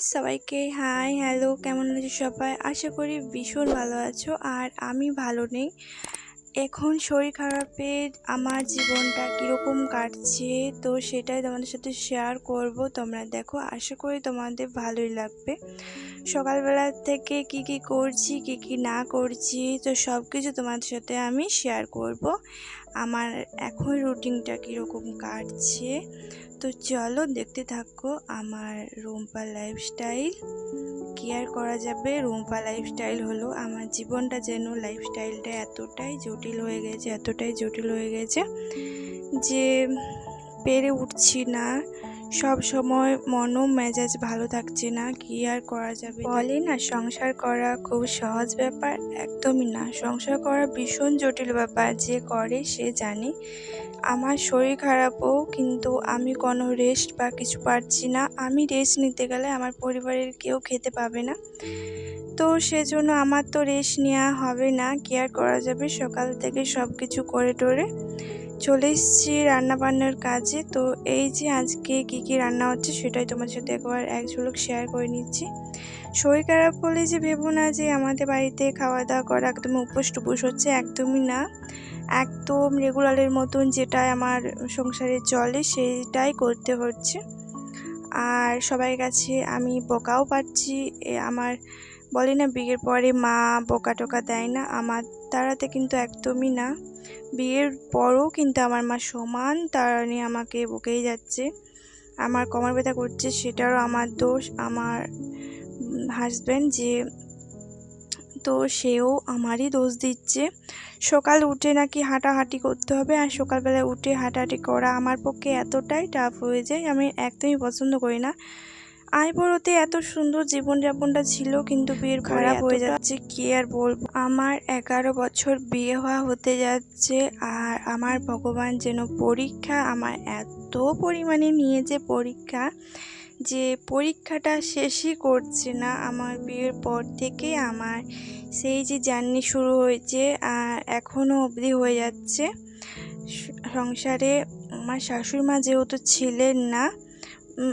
সবাইকে hi hello কেমন আছো সবাই? আশা করি ভীষণ ভালো আছো আর আমি ভালো নেই। এখন শরীর খারাপের আমার জীবনটা কীরকম কাটছে, তো সেটাই তোমাদের সাথে শেয়ার করব। তোমরা দেখো, আশা করি তোমাদের ভালোই লাগবে। সকালবেলা থেকে কি কি করছি, কি কি না করছি, তো সব কিছু তোমাদের সাথে আমি শেয়ার করব। আমার এখন রুটিনটা কীরকম কাটছে, তো চলো দেখতে থাকো আমার রুম্পা লাইফস্টাইল কি আর করা যাবে? রুম্পা লাইফস্টাইল হলো আমার জীবনটা যেন লাইফস্টাইলটা এতটাই জটিল হয়ে গেছে এতটাই জটিল হয়ে গেছে যে পেরে উঠছি না। সব সময় মনও মেজাজ ভালো থাকছে না, কি আর করা যাবে? বলে না, সংসার করা খুব সহজ ব্যাপার, একদমই না। সংসার করা ভীষণ জটিল ব্যাপার, যে করে সে জানে। আমার শরীর খারাপও, কিন্তু আমি কোনো রেস্ট বা কিছু পারছি না। আমি রেস্ট নিতে গেলে আমার পরিবারের কেউ খেতে পাবে না। তো সেজন্য আমার তো রেস্ট নেওয়া হবে না কেয়ার করা যাবে? সকাল থেকে সব কিছু করে টোরে চলে এসেছি রান্নাবান্নার কাজে। তো এই যে আজকে কি কি রান্না হচ্ছে সেটাই তোমার সাথে একবার এক ঝলক শেয়ার করে নিচ্ছি। শরীর খারাপ হলে যে ভেবো না যে আমাদের বাড়িতে খাওয়া দাওয়া করা একদম উপোস টুপোস হচ্ছে একদমই না। একদম রেগুলারের মতন যেটা আমার সংসারে চলে সেটাই করতে হচ্ছে। আর সবার কাছে আমি বকাও পাচ্ছি আমার বলে না, বিয়ের পরে মা বোকা টোকা দেয় না, আমার তারাতে কিন্তু একদমই না। বিয়ের পরও কিন্তু আমার মা সমান, তারা আমাকে বকেই যাচ্ছে। আমার কমর ব্যথা করছে, সেটারও আমার দোষ, আমার হাজব্যান্ড যে, তো সেও আমারই দোষ দিচ্ছে। সকাল উঠে নাকি হাঁটাহাঁটি করতে হবে, আর সকালবেলায় উঠে হাঁটাহাঁটি করা আমার পক্ষে এতটাই টাফ হয়ে যায়, আমি একদমই পছন্দ করি না। আইবড়োতে এত সুন্দর জীবনযাপনটা ছিল কিন্তু বিয়ের খারাপ হয়ে যাচ্ছে কি আর বলব? আমার এগারো বছর বিয়ে হওয়া হতে যাচ্ছে আর আমার ভগবান যেন পরীক্ষা আমার এত পরিমাণে নিয়েছে পরীক্ষা যে পরীক্ষাটা শেষই করছে না আমার বিয়ের পর থেকে। আমার সেই যে জার্নি শুরু হয়েছে আর এখনও অবধি হয়ে যাচ্ছে। সংসারে আমার শাশুড়ি মা যেহেতু ছিলেন না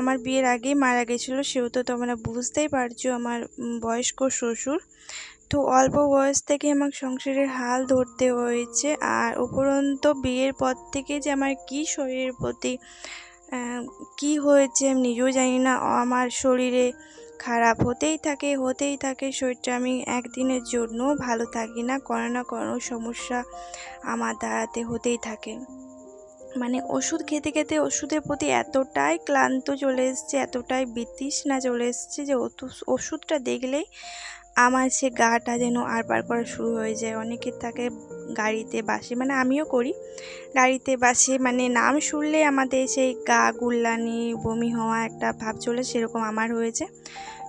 আমার বিয়ের আগেই মারা গেছিল সেহেতু তোমরা বুঝতেই পারছ আমার বয়স্ক শ্বশুর। তো অল্প বয়স থেকে আমার সংসারের হাল ধরতে হয়েছে, আর উপরন্ত বিয়ের পর থেকে যে আমার কি শরীরের প্রতি কি হয়েছে আমি নিজেও জানি না। আমার শরীরে খারাপ হতেই থাকে হতেই থাকে শরীরটা। আমি একদিনের জন্য ভালো থাকি না, কোনো না কোনো সমস্যা আমার দাঁড়াতে হতেই থাকে। মানে ওষুধ খেতে খেতে ওষুধের প্রতি এতটাই ক্লান্ত চলে এসছে, এতটাই বিতৃষ্ণা চলে এসছে যে ওষুধটা দেখলেই আমার সে গাটা যেন আর পার করা শুরু হয়ে যায়। অনেকের থাকে গাড়িতে বাসে মানে আমিও করি। গাড়িতে বাসে মানে নাম শুনলে আমাদের সেই গা গুল্লানি, বমি হওয়া একটা ভাব চলে, সেরকম আমার হয়েছে।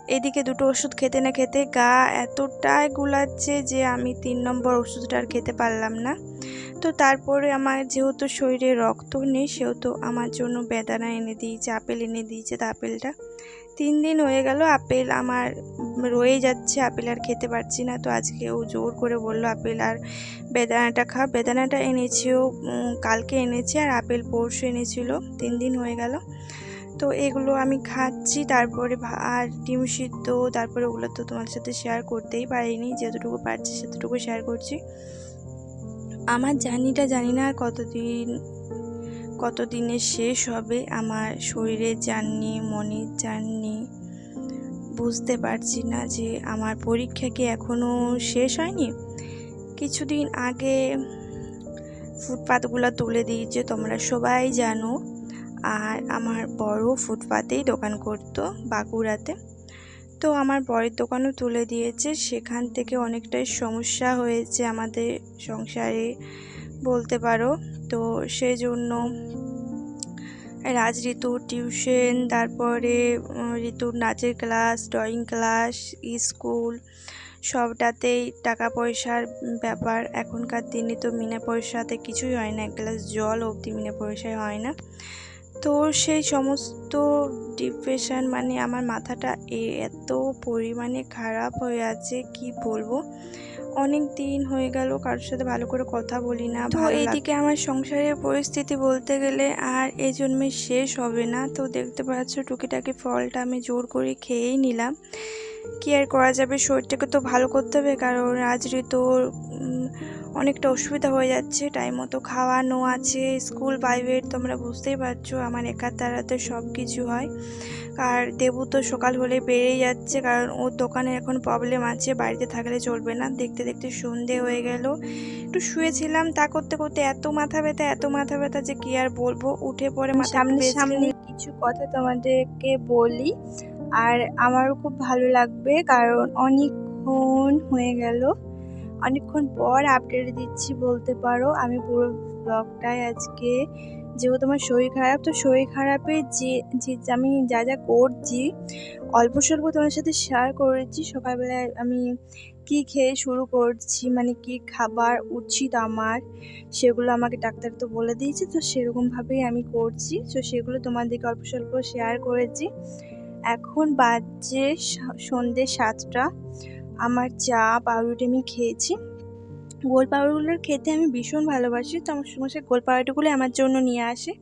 এদিকে দুটো ওষুধ খেতে না খেতে গা এতটাই গুলাচ্ছে যে আমি তিন নম্বর ওষুধটা আর খেতে পারলাম না। তো তারপরে আমার যেহেতু শরীরে রক্ত নেই, সেহেতু আমার জন্য বেদানা এনে দিয়েছে, আপেল এনে দিয়েছে তা আপেলটা। তিন দিন হয়ে গেল, আপেল আমার রয়ে যাচ্ছে, আপেল আর খেতে পারছি না। তো আজকে ও জোর করে বলল, আপেল আর বেদানাটা খা। বেদানাটা এনেছেও কালকে এনেছে আর আপেল পরশু এনেছিল। তিন দিন হয়ে গেল। তো এগুলো আমি খাচ্ছি, তারপরে আর ডিম সিদ্ধ, তারপরে ওগুলো তো তোমার সাথে শেয়ার করতেই পারিনি, যতটুকু পারছি সেতটুকু শেয়ার করছি। আমার জার্নিটা জানি না আর কতদিন কতদিনে শেষ হবে আমার শরীরের জার্নি মনের জার্নি বুঝতে পারছি না যে আমার পরীক্ষা কি এখনও শেষ হয়নি? কিছুদিন আগে ফুটপাতগুলো তুলে দিয়েছে, তোমরা সবাই জানো। আর আমার বড় ফুটপাতেই দোকান করতো বাঁকুড়াতে। তো আমার বরের দোকানও তুলে দিয়েছে। সেখান থেকে অনেকটাই সমস্যা হয়েছে আমাদের সংসারে বলতে পারো। তো সেই জন্য রাজ ঋতুর টিউশন, তারপরে ঋতুর নাচের ক্লাস, ড্রয়িং ক্লাস, স্কুল সবটাতেই টাকা পয়সার ব্যাপার। এখনকার দিনে তো বিনা পয়সাতে কিছুই হয় না। এক গ্লাস জল অবধি বিনা পয়সায় হয় না। তো সেই সমস্ত ডিপ্রেশন মানে আমার মাথাটা এত পরিমাণে খারাপ হয়ে আছে কি বলব? অনেক দিন হয়ে গেল কারোর সাথে ভালো করে কথা বলি না তো এইদিকে আমার সংসারের পরিস্থিতি বলতে গেলে আর এই জন্মে শেষ হবে না। তো দেখতে পাচ্ছ টুকিটাকি ফলটা আমি জোর করে খেয়েই নিলাম। কি আর করা যাবে শরীরটাকে তো ভালো করতে হবে কারণ আজ ঋতু অনেকটা অসুবিধা হয়ে যাচ্ছে। টাইম মতো খাওয়ানো আছে স্কুল প্রাইভেট তোমরা বুঝতেই পারছ আমার একার দ্বারাতে সব কিছু হয়। আর দেবু তো সকাল হলে বেরিয়ে যাচ্ছে কারণ ওর দোকানে এখন প্রবলেম আছে বাড়িতে থাকলে চলবে না। দেখতে দেখতে সন্ধে হয়ে গেল। একটু শুয়েছিলাম তা করতে করতে এত মাথা ব্যথা এত মাথা ব্যথা যে কি আর বলব? উঠে পড়ে মাথা সামনে সামনে কিছু কথা তোমাদেরকে বলি। আর আমারও খুব ভালো লাগবে, কারণ অনেকক্ষণ হয়ে গেল। অনেকক্ষণ পর আপডেট দিচ্ছি বলতে পারো। আমি পুরো ব্লগটাই আজকে, যেহেতু আমার শরীর খারাপ, তো শরীর খারাপে যে যে আমি যা যা করছি, অল্প স্বল্প তোমার সাথে শেয়ার করেছি। সকালবেলায় আমি কি খেয়ে শুরু করছি মানে কি খাবার উচিত আমার, সেগুলো আমাকে ডাক্তার তো বলে দিয়েছে। তো সেরকমভাবেই আমি করছি। তো সেগুলো তোমাদেরকে অল্প স্বল্প শেয়ার করেছি। এখন বাজে সা- সন্ধ্যে সাতটা। আমার চা, পাউরুটি আমি খেয়েছি। গোল পাউরুটিগুলো খেতে আমি ভীষণ ভালোবাসি, তো আমার সমস্যা গোল পাউরুটিগুলো আমার জন্য নিয়ে আসে।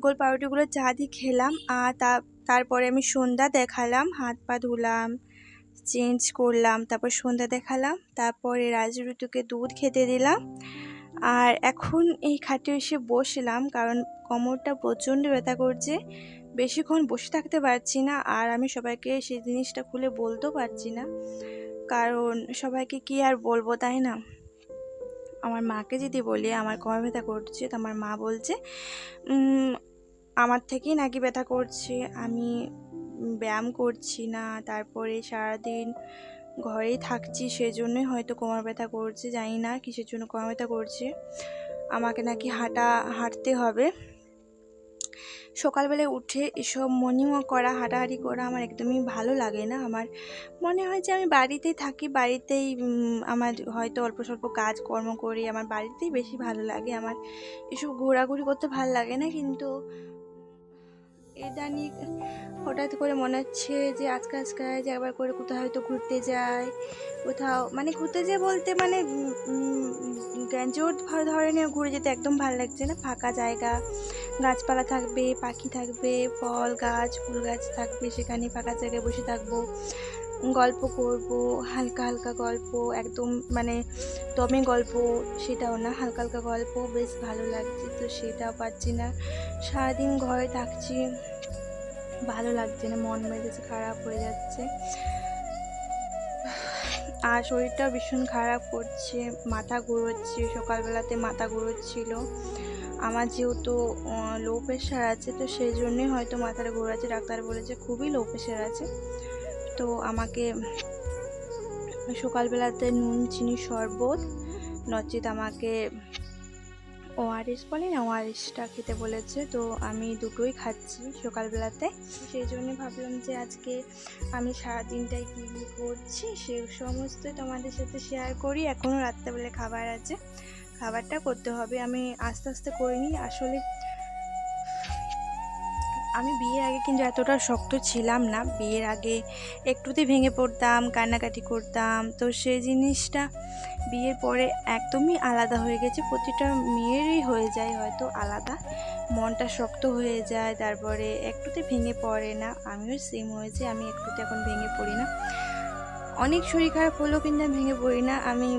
গোল পাউরুটিগুলো চা দিয়ে খেলাম, আর তা, তারপরে আমি সন্ধ্যা দেখালাম, হাত পা ধুলাম, চেঞ্জ করলাম, তারপর সন্ধ্যা দেখালাম, তারপরে রাজু ঋতুকে দুধ খেতে দিলাম। আর এখন এই খাটে এসে বসলাম, কারণ কোমরটা প্রচণ্ড ব্যথা করছে। বেশিক্ষণ বসে থাকতে পারছি না আর আমি সবাইকে সেই জিনিসটা খুলে বলতেও পারছি না। কারণ সবাইকে কি আর বলব তাই না? আমার মাকে যদি বলি, আমার কোমর ব্যথা করছে, তো আমার মা বলছে আমার থেকেই নাকি ব্যথা করছে। আমি ব্যায়াম করছি না, তারপরে সারাদিন ঘরেই থাকছি, সেজন্যই হয়তো কোমর ব্যথা করছে, জানি না কিসের জন্য কোমর ব্যথা করছে। আমাকে নাকি হাঁটা, হাঁটতে হবে। সকালবেলায় উঠে এসব মর্নিং ওয়াক করা, হাঁটাহাঁটি করা আমার একদমই ভালো লাগে না। আমার মনে হয় যে আমি বাড়িতেই থাকি, বাড়িতেই আমার হয়তো অল্প স্বল্প কাজকর্ম করি, আমার বাড়িতেই বেশি ভালো লাগে। আমার এসব ঘোরাঘুরি করতে ভালো লাগে না, কিন্তু ইদানিং হঠাৎ করে মনে হচ্ছে যে আজকে আজকে যে একবার করে কোথাও হয়তো ঘুরতে যাই, কোথাও মানে ঘুরতে যাই বলতে মানে গ্যাঞ্জোর ধরনের ঘুরে যেতে একদম ভালো লাগছে না। ফাঁকা জায়গা, গাছপালা থাকবে, পাখি থাকবে, ফল গাছ, ফুল গাছ থাকবে সেখানে, ফাঁকা জায়গায় বসে থাকব, গল্প করব, হালকা হালকা গল্প, একদম মানে দমে গল্প, সেটাও না, হালকা হালকা গল্প, বেশ ভালো লাগছে। তো সেটাও পাচ্ছি না। সারাদিন ঘরে থাকছি। ভালো লাগছে না, মন মেজাজ খারাপ হয়ে যাচ্ছে। আর শরীরটাও ভীষণ খারাপ করছে, মাথা ঘুরোচ্ছে, সকালবেলাতে মাথা ঘুরোচ্ছিল। আমার যেহেতু লো প্রেশার আছে, তো সেই জন্যই হয়তো মাথাটা ঘোরাচ্ছে। ডাক্তার বলেছে খুবই লো প্রেশার আছে। তো আমাকে সকালবেলাতে নুন, চিনি, শরবত, নচেত আমাকে ওআরএস বলে না ওআরএসটা খেতে বলেছে, তো আমি দুটোই খাচ্ছি সকালবেলাতে। সেই জন্য ভাবলাম যে আজকে আমি সারাদিনটাই কী কী করছি, সে সমস্ত তোমাদের সাথে শেয়ার করি। এখনও রাত্রেবেলা খাবার আছে, খাবারটা করতে হবে। আমি আস্তে আস্তে করিনি আসলে আমি বিয়ের আগে কিন্তু এতটা শক্ত ছিলাম না। বিয়ের আগে একটুতেই ভেঙে পড়তাম, কান্নাকাটি করতাম। তো সেই জিনিসটা বিয়ের পরে একদমই আলাদা হয়ে গেছে। প্রতিটা মেয়েরই হয়ে যায় হয়তো আলাদা। মনটা শক্ত হয়ে যায়, তারপরে একটুতে ভেঙে পড়ে না। আমিও সেম হয়েছে, আমি একটুতে এখন ভেঙে পড়ি না। অনেক শরীর খারাপ হলেও কিন্তু আমি ভেঙে পড়ি না। আমি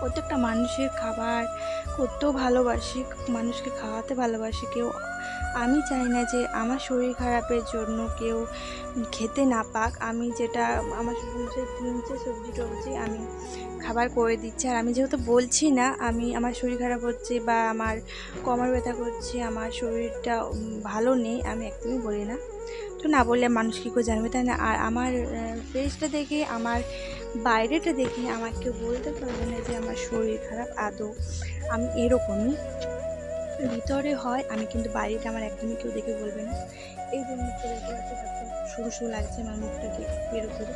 প্রত্যেকটা মানুষের খাবার করতেও ভালোবাসি, মানুষকে খাওয়াতে ভালোবাসি, কেউ আমি চাই না যে আমার শরীর খারাপের জন্য কেউ খেতে না পাক। আমি যেটা আমার শ্বশুরমশাই কিনছে সবজি টবজি আমি খাবার করে দিচ্ছি। আর আমি যেহেতু বলছি না, আমি আমার শরীর খারাপ হচ্ছে বা আমার কোমর ব্যথা করছে, আমার শরীরটা ভালো নেই, আমি একদমই বলি না। তো না বললে মানুষ কী করে জানবে, তাই না? আর আমার ফেসটা দেখে, আমার বাইরেটা দেখে আমার কেউ বলতে পারবে না যে আমার শরীর খারাপ, আদৌ। আমি এরকমই ভিতরে হয়, আমি কিন্তু বাড়িতে আমার একদমই কেউ দেখে বলবে না। এই যে মুখটা পাচ্ছি সবচেয়ে সরু সরু লাগছে আমার মুখটাকে বের করে।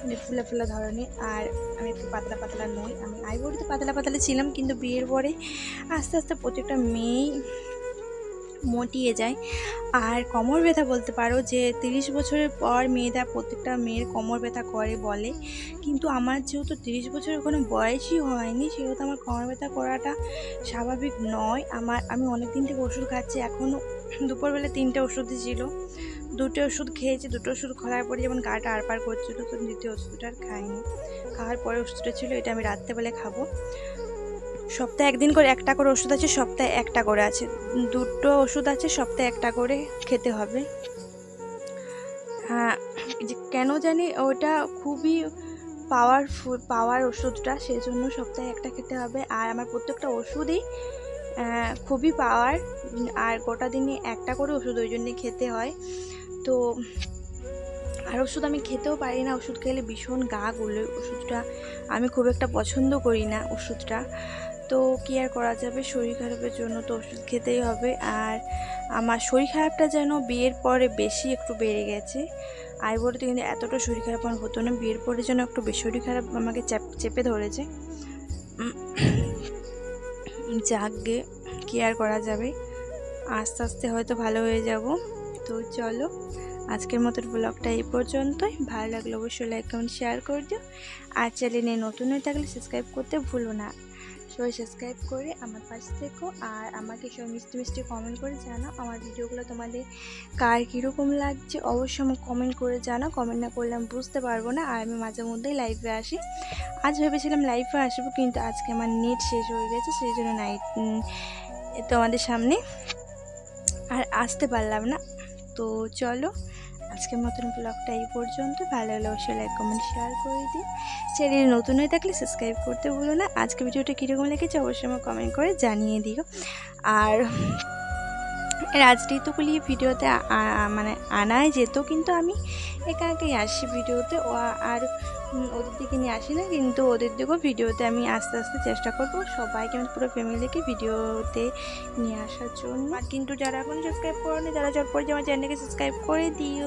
মানে ফুলা ফুলা ধরনের, আর আমি একটু পাতলা পাতলা নই, আমি আইবরিতে পাতলা পাতলা ছিলাম, কিন্তু বিয়ের পরে আস্তে আস্তে প্রত্যেকটা মেয়েই মটিয়ে যায়। আর কোমর ব্যথা বলতে পারো যে, তিরিশ বছরের পর মেয়েরা প্রত্যেকটা মেয়ের কোমর ব্যথা করে বলে। কিন্তু আমার যেহেতু তিরিশ বছরের কোনো বয়সই হয়নি, সেহেতু আমার কোমর ব্যথা করাটা স্বাভাবিক নয়। আমার, আমি অনেক দিন থেকে ওষুধ খাচ্ছি। এখনও দুপুরবেলা তিনটে ওষুধই ছিল। দুটো ওষুধ খেয়েছি, দুটো ওষুধ খাওয়ার পরে যেমন গাটা আরপার করছিল, তো দ্বিতীয় ওষুধটা আর খাইনি। খাওয়ার পরে ওষুধটা ছিল, এটা আমি রাত্রেবেলায় খাব। সপ্তাহে একদিন করে একটা করে ওষুধ আছে, সপ্তাহে একটা করে আছে। দুটো ওষুধ আছে, সপ্তাহে একটা করে খেতে হবে। হ্যাঁ কেন জানি ওটা খুবই পাওয়ারফুল পাওয়ার ওষুধটা সেই জন্য সপ্তাহে একটা খেতে হবে। আর আমার প্রত্যেকটা ওষুধই খুবই পাওয়ার আর গোটা দিনে একটা করে ওষুধ ওই জন্যে খেতে হয়। তো আর ওষুধ আমি খেতেও পারি না, ওষুধ খেলে ভীষণ গা গুলো। ওষুধটা আমি খুব একটা পছন্দ করি না, ওষুধটা। তো কী আর করা যাবে? শরীর খারাপের জন্য তো ওষুধ খেতেই হবে। আর আমার শরীর খারাপটা যেন বিয়ের পরে বেশি একটু বেড়ে গেছে। আই বলতে কিন্তু এতটা শরীর খারাপ আমার হতো না। বিয়ের পরে যেন একটু বেশি শরীর খারাপ আমাকে চাপ চেপে ধরেছে। যাকগে, কী আর করা যাবে? আস্তে আস্তে হয়তো ভালো হয়ে যাব। তো চলো, আজকের মতো ব্লগটা এই পর্যন্তই। ভালো লাগলে অবশ্যই লাইক কমেন্ট শেয়ার করে দিও। আর চ্যানেলে নতুন হয়ে থাকলে সাবস্ক্রাইব করতে ভুলো না। সবাই সাবস্ক্রাইব করে আমার পাশে থেকো আর আমাকে সবাই মিষ্টি মিষ্টি কমেন্ট করে জানাও আমার ভিডিওগুলো তোমাদের কার কীরকম লাগছে। অবশ্যই আমাকে কমেন্ট করে জানাও। কমেন্ট না করলে আমি বুঝতে পারব না আর আমি মাঝে মধ্যেই লাইভে আসি। আজ ভেবেছিলাম লাইভে আসব কিন্তু আজকে আমার নেট শেষ হয়ে গেছে, সেই জন্য নাইট তোমাদের সামনে আর আসতে পারলাম না। তো চলো আজকের মতন ব্লগটা এই পর্যন্ত। ভালো হলে অবশ্যই লাইক কমেন্ট শেয়ার করে দিও চ্যানেল নতুন হয়ে থাকলে সাবস্ক্রাইব করতে ভুলো না। আজকে ভিডিওটা কীরকম লেগেছে অবশ্যই আমার কমেন্ট করে জানিয়ে দিও। আর রাজঋতুগুলি ভিডিওতে মানে আনায় যেত কিন্তু আমি একা একাই আসি ভিডিওতে। আর ওদের দিকে নিয়ে আসি না, কিন্তু ওদের দিকেও ভিডিওতে আমি আস্তে আস্তে চেষ্টা করব সবাইকে আমি পুরো ফ্যামিলিকে ভিডিওতে নিয়ে আসার জন্য। আর কিন্তু যারা এখন সাবস্ক্রাইব করেনি, তারা চট করে আমার চ্যানেলকে সাবস্ক্রাইব করে দিও।